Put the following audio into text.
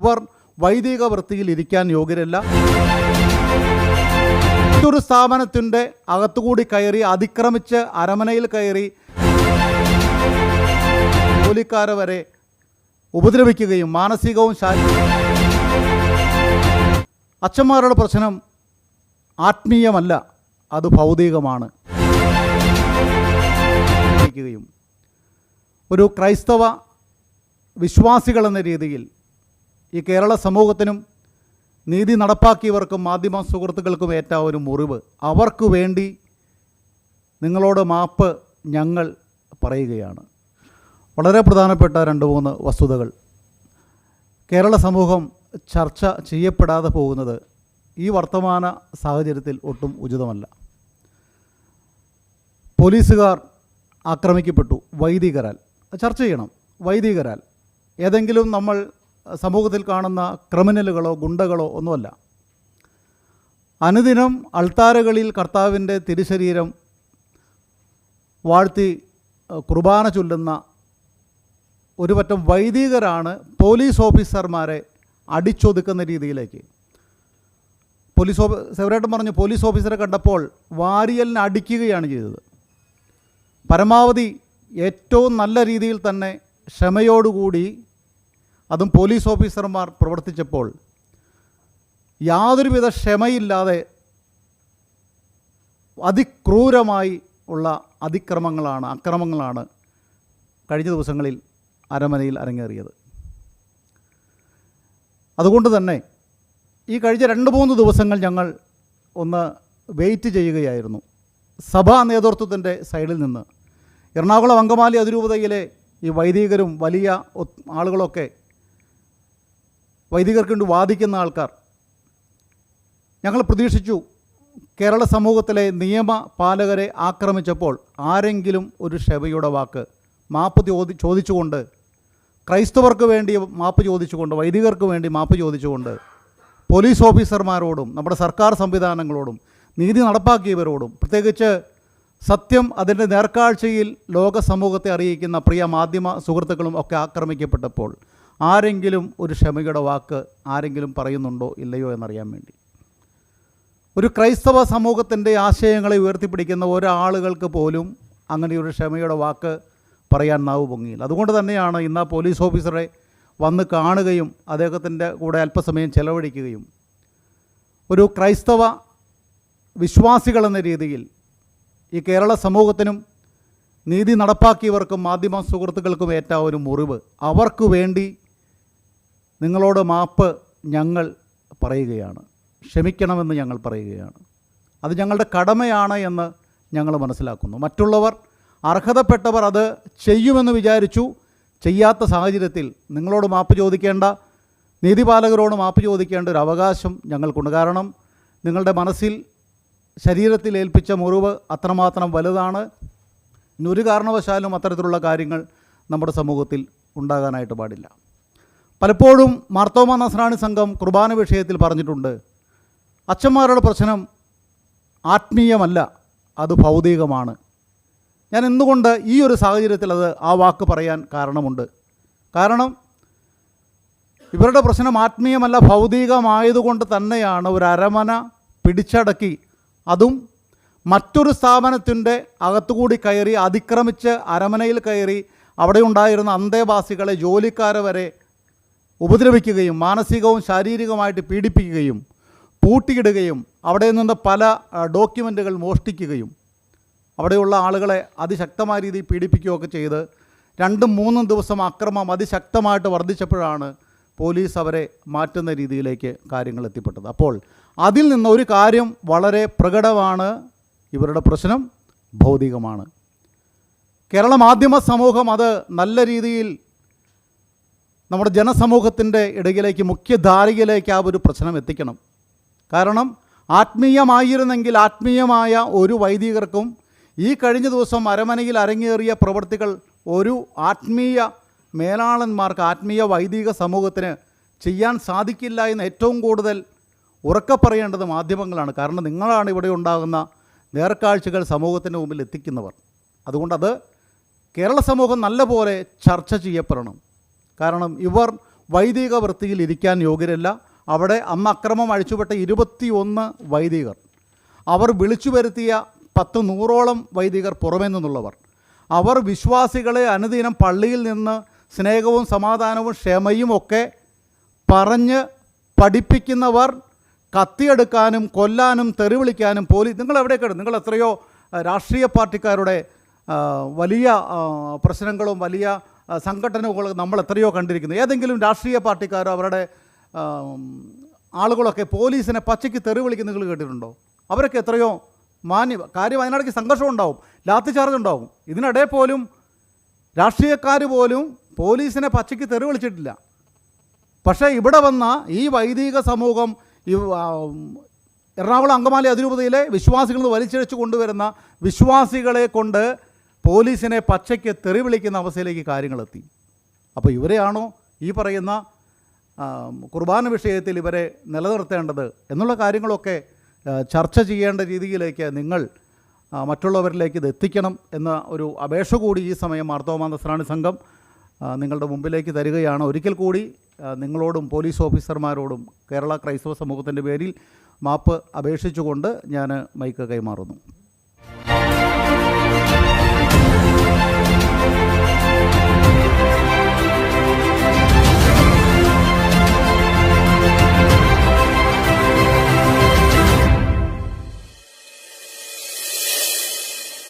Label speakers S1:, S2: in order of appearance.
S1: ഇവർ വൈദിക വൃത്തിയിൽ ഇരിക്കാൻ യോഗ്യരല്ല. മറ്റൊരു സ്ഥാപനത്തിന്റെ അകത്തുകൂടി കയറി അതിക്രമിച്ച് അരമനയിൽ കയറി ജോലിക്കാരെ വരെ ഉപദ്രവിക്കുകയും മാനസികവും ശാരീരികവും അച്ഛന്മാരുടെ പ്രശ്നം ആത്മീയമല്ല അത് ഭൗതികമാണ്. ഒരു ക്രൈസ്തവ വിശ്വാസികൾ എന്ന രീതിയിൽ ഈ കേരള സമൂഹത്തിനും നീതി നടപ്പാക്കിയവർക്കും മാധ്യമ സുഹൃത്തുക്കൾക്കും ഏറ്റ ഒരു മുറിവ്. അവർക്ക് വേണ്ടി നിങ്ങളോട് മാപ്പ് ഞങ്ങൾ പറയുകയാണ്. വളരെ പ്രധാനപ്പെട്ട രണ്ട് മൂന്ന് വസ്തുതകൾ. കേരള സമൂഹം ചർച്ച ചെയ്യപ്പെടാതെ പോകുന്നത് ഈ വർത്തമാന സാഹചര്യത്തിൽ ഒട്ടും ഉചിതമല്ല. പോലീസുകാർ ആക്രമിക്കപ്പെട്ടു വൈദികരാൽ. ചർച്ച ചെയ്യണം. വൈദികരാൽ. ഏതെങ്കിലും നമ്മൾ സമൂഹത്തിൽ കാണുന്ന ക്രിമിനലുകളോ ഗുണ്ടകളോ ഒന്നുമല്ല. അനുദിനം അൾത്താരകളിൽ കർത്താവിന്റെ തിരുശരീരം വാഴ്ത്തി കുർബാന ചൊല്ലുന്ന ഒരു പറ്റം വൈദികരാണ് പോലീസ് ഓഫീസർമാരെ അടിച്ചൊതുക്കുന്ന രീതിയിലേക്ക്. പോലീസ് ഓഫീ സെവറേട്ടൻ പറഞ്ഞു പോലീസ് ഓഫീസറെ കണ്ടപ്പോൾ വാരിയലിനെ അടിക്കുകയാണ് ചെയ്തത്. പരമാവധി ഏറ്റവും നല്ല രീതിയിൽ തന്നെ ക്ഷമയോടുകൂടി അതും പോലീസ് ഓഫീസർമാർ പ്രവർത്തിച്ചപ്പോൾ യാതൊരുവിധ ക്ഷമയില്ലാതെ അതിക്രൂരമായി ഉള്ള അതിക്രമങ്ങളാണ് അക്രമങ്ങളാണ് കഴിഞ്ഞ ദിവസങ്ങളിൽ അരമനയിൽ അരങ്ങേറിയത്. അതുകൊണ്ട് തന്നെ ഈ കഴിഞ്ഞ രണ്ട് മൂന്ന് ദിവസങ്ങൾ ഞങ്ങൾ ഒന്ന് വെയിറ്റ് ചെയ്യുകയായിരുന്നു. സഭാ നേതൃത്വത്തിന്റെ സൈഡിൽ നിന്ന്. എറണാകുളം അങ്കമാലി അതിരൂപതയിലെ ഈ വൈദികരും വലിയ ആളുകളൊക്കെ വൈദികർക്ക് വേണ്ടി വാദിക്കുന്ന ആൾക്കാർ. ഞങ്ങൾ പ്രതീക്ഷിച്ചു കേരള സമൂഹത്തിലെ നിയമ പാലകരെ ആക്രമിച്ചപ്പോൾ ആരെങ്കിലും ഒരു ക്ഷമയുടെ വാക്ക് മാപ്പ് ചോദി ചോദിച്ചുകൊണ്ട് ക്രൈസ്തവർക്ക് വേണ്ടി മാപ്പ് ചോദിച്ചുകൊണ്ട് വൈദികർക്ക് വേണ്ടി മാപ്പ് ചോദിച്ചുകൊണ്ട് പോലീസ് ഓഫീസർമാരോടും നമ്മുടെ സർക്കാർ സംവിധാനങ്ങളോടും നീതി നടപ്പാക്കിയവരോടും പ്രത്യേകിച്ച് സത്യം അതിന്റെ നേർക്കാഴ്ചയിൽ ലോക സമൂഹത്തെ അറിയിക്കുന്ന പ്രിയ മാധ്യമ സുഹൃത്തുക്കളും ഒക്കെ ആക്രമിക്കപ്പെട്ടപ്പോൾ ആരെങ്കിലും ഒരു ക്ഷമയുടെ വാക്ക് ആരെങ്കിലും പറയുന്നുണ്ടോ ഇല്ലയോ എന്നറിയാൻ വേണ്ടി. ഒരു ക്രൈസ്തവ സമൂഹത്തിന്റെ ആശയങ്ങളെ ഉയർത്തിപ്പിടിക്കുന്ന ഒരാളുകൾക്ക് പോലും അങ്ങനെ ഒരു ക്ഷമയുടെ വാക്ക് പറയാൻ നാവ് പൊങ്ങിയില്ല. അതുകൊണ്ട് തന്നെയാണ് ഇന്ന് ആ പോലീസ് ഓഫീസറെ വന്ന് കാണുകയും അദ്ദേഹത്തിന്റെ കൂടെ അല്പസമയം ചെലവഴിക്കുകയും ഒരു ക്രൈസ്തവ വിശ്വാസികൾ എന്ന രീതിയിൽ ഈ കേരള സമൂഹത്തിനും നീതി നടപ്പാക്കിയവർക്കും മാധ്യമ സുഹൃത്തുക്കൾക്കും ഏറ്റ ഒരു മുറിവ് അവർക്ക് വേണ്ടി നിങ്ങളോട് മാപ്പ് ഞങ്ങൾ പറയുകയാണ്. ക്ഷമിക്കണമെന്ന് ഞങ്ങൾ പറയുകയാണ്. അത് ഞങ്ങളുടെ കടമയാണ് എന്ന് ഞങ്ങൾ മനസ്സിലാക്കുന്നു. മറ്റുള്ളവർ അർഹതപ്പെട്ടവർ അത് ചെയ്യുമെന്ന് വിചാരിച്ചു ചെയ്യാത്ത സാഹചര്യത്തിൽ നിങ്ങളോട് മാപ്പ് ചോദിക്കേണ്ട നീതിപാലകരോട് മാപ്പ് ചോദിക്കേണ്ട ഒരു അവകാശം ഞങ്ങൾക്കുണ്ട്. കാരണം നിങ്ങളുടെ മനസ്സിൽ ശരീരത്തിൽ ഏൽപ്പിച്ച മുറിവ് അത്രമാത്രം വലുതാണ്. ഇനി ഒരു കാരണവശാലും അത്തരത്തിലുള്ള കാര്യങ്ങൾ നമ്മുടെ സമൂഹത്തിൽ ഉണ്ടാകാനായിട്ട് പാടില്ല. പലപ്പോഴും മാർത്തോമ നസ്രാണി സംഘം കുർബാന വിഷയത്തിൽ പറഞ്ഞിട്ടുണ്ട്. അച്ഛന്മാരുടെ പ്രശ്നം ആത്മീയമല്ല അത് ഭൗതികമാണ്. ഞാൻ എന്തുകൊണ്ട് ഈ ഒരു സാഹചര്യത്തിൽ അത് ആ വാക്ക് പറയാൻ കാരണമുണ്ട്? കാരണം ഇവരുടെ പ്രശ്നം ആത്മീയമല്ല ഭൗതികമായതുകൊണ്ട് തന്നെയാണ് ഒരു അരമന പിടിച്ചടക്കി അതും മറ്റൊരു സ്ഥാപനത്തിന്റെ അകത്തുകൂടി കയറി അതിക്രമിച്ച് അരമനയിൽ കയറി അവിടെ ഉണ്ടായിരുന്ന അന്തേവാസികളെ ജോലിക്കാരെ വരെ ഉപദ്രവിക്കുകയും മാനസികവും ശാരീരികവുമായിട്ട് പീഡിപ്പിക്കുകയും പൂട്ടിയിടുകയും അവിടെ നിന്ന് പല ഡോക്യുമെന്റുകൾ മോഷ്ടിക്കുകയും അവിടെയുള്ള ആളുകളെ അതിശക്തമായ രീതിയിൽ പീഡിപ്പിക്കുകയൊക്കെ ചെയ്ത് രണ്ടും മൂന്നും ദിവസം അക്രമം അതിശക്തമായിട്ട് വർദ്ധിച്ചപ്പോഴാണ് പോലീസ് അവരെ മാറ്റുന്ന രീതിയിലേക്ക് കാര്യങ്ങൾ എത്തിപ്പെട്ടത്. അപ്പോൾ അതിൽ നിന്ന് ഒരു കാര്യം വളരെ പ്രകടമാണ്. ഇവരുടെ പ്രശ്നം ഭൗതികമാണ്. കേരള മാധ്യമ സമൂഹം അത് നല്ല രീതിയിൽ നമ്മുടെ ജനസമൂഹത്തിന്റെ ഇടയിലേക്ക് മുഖ്യധാരയിലേക്ക് ആ ഒരു പ്രശ്നം എത്തിക്കണം. കാരണം ആത്മീയമായിരുന്നെങ്കിൽ ആത്മീയമായ ഒരു വൈദികർക്കും ഈ കഴിഞ്ഞ ദിവസം അരമനയിൽ അരങ്ങേറിയ പ്രവൃത്തികൾ ഒരു ആത്മീയ മേലാളന്മാർക്ക് ആത്മീയ വൈദിക സമൂഹത്തിന് ചെയ്യാൻ സാധിക്കില്ല എന്ന് ഏറ്റവും കൂടുതൽ ഉറക്കെ പറയേണ്ടത് മാധ്യമങ്ങളാണ്. കാരണം നിങ്ങളാണ് ഇവിടെ ഉണ്ടാകുന്ന നേർക്കാഴ്ചകൾ സമൂഹത്തിന്റെ മുമ്പിൽ എത്തിക്കുന്നവർ. അതുകൊണ്ടത് കേരള സമൂഹം നല്ലപോലെ ചർച്ച ചെയ്യപ്പെടണം. കാരണം ഇവർ വൈദിക വൃത്തിയിൽ ഇരിക്കാൻ യോഗ്യരല്ല. അവിടെ അന്ന് അക്രമം അഴിച്ചുപെട്ട ഇരുപത്തിയൊന്ന് വൈദികർ. അവർ വിളിച്ചു വരുത്തിയ പത്ത് നൂറോളം വൈദികർ പുറമേ നിന്നുള്ളവർ അവർ വിശ്വാസികളെ അനുദിനം പള്ളിയിൽ നിന്ന് സ്നേഹവും സമാധാനവും ക്ഷമയും ഒക്കെ പറഞ്ഞ് പഠിപ്പിക്കുന്നവർ കത്തിയെടുക്കാനും കൊല്ലാനും തെറിവിളിക്കാനും പോലീസ് നിങ്ങൾ എവിടെയൊക്കെ നിങ്ങൾ എത്രയോ രാഷ്ട്രീയ പാർട്ടിക്കാരുടെ വലിയ പ്രശ്നങ്ങളും വലിയ ആ, സംഘടനകളും നമ്മൾ എത്രയോ കണ്ടിരിക്കുന്നു. ഏതെങ്കിലും രാഷ്ട്രീയ പാർട്ടിക്കാരോ അവരുടെ ആളുകളൊക്കെ പോലീസിനെ പച്ചയ്ക്ക് തെറി വിളിക്കുന്ന നിങ്ങൾ കേട്ടിട്ടുണ്ടോ? അവരൊക്കെ എത്രയോ മാന്യ കാര്യം അതിനിടയ്ക്ക് സംഘർഷം ഉണ്ടാവും. ലാത്തി ചാർജ് ഉണ്ടാവും. ഇതിനിടെ പോലും രാഷ്ട്രീയക്കാർ പോലും പോലീസിനെ പച്ചയ്ക്ക് തെറി വിളിച്ചിട്ടില്ല. പക്ഷേ ഇവിടെ വന്ന ഈ വൈദിക സമൂഹം ഈ എറണാകുളം അങ്കമാലി അതിരൂപതയിലെ വിശ്വാസികൾ വലിച്ചിഴച്ച് കൊണ്ടുവരുന്ന വിശ്വാസികളെ കൊണ്ട് പോലീസിനെ പച്ചയ്ക്ക് തെറി വിളിക്കുന്ന അവസ്ഥയിലേക്ക് കാര്യങ്ങളെത്തി അപ്പോൾ ഇവരെയാണോ ഈ പറയുന്ന കുർബാന വിഷയത്തിൽ ഇവരെ നിലനിർത്തേണ്ടത് എന്നുള്ള കാര്യങ്ങളൊക്കെ ചർച്ച ചെയ്യേണ്ട രീതിയിലേക്ക് നിങ്ങൾ മറ്റുള്ളവരിലേക്ക് ഇത് എത്തിക്കണം എന്ന ഒരു അപേക്ഷ കൂടി ഈ സമയം മാർത്തോമാ നസ്രാണി സംഘം നിങ്ങളുടെ മുമ്പിലേക്ക് തരികയാണ്. ഒരിക്കൽ കൂടി നിങ്ങളോടും പോലീസ് ഓഫീസർമാരോടും കേരള ക്രൈസ്തവ സമൂഹത്തിന്റെ പേരിൽ മാപ്പ് അപേക്ഷിച്ചുകൊണ്ട് ഞാൻ മൈക്ക് കൈമാറുന്നു.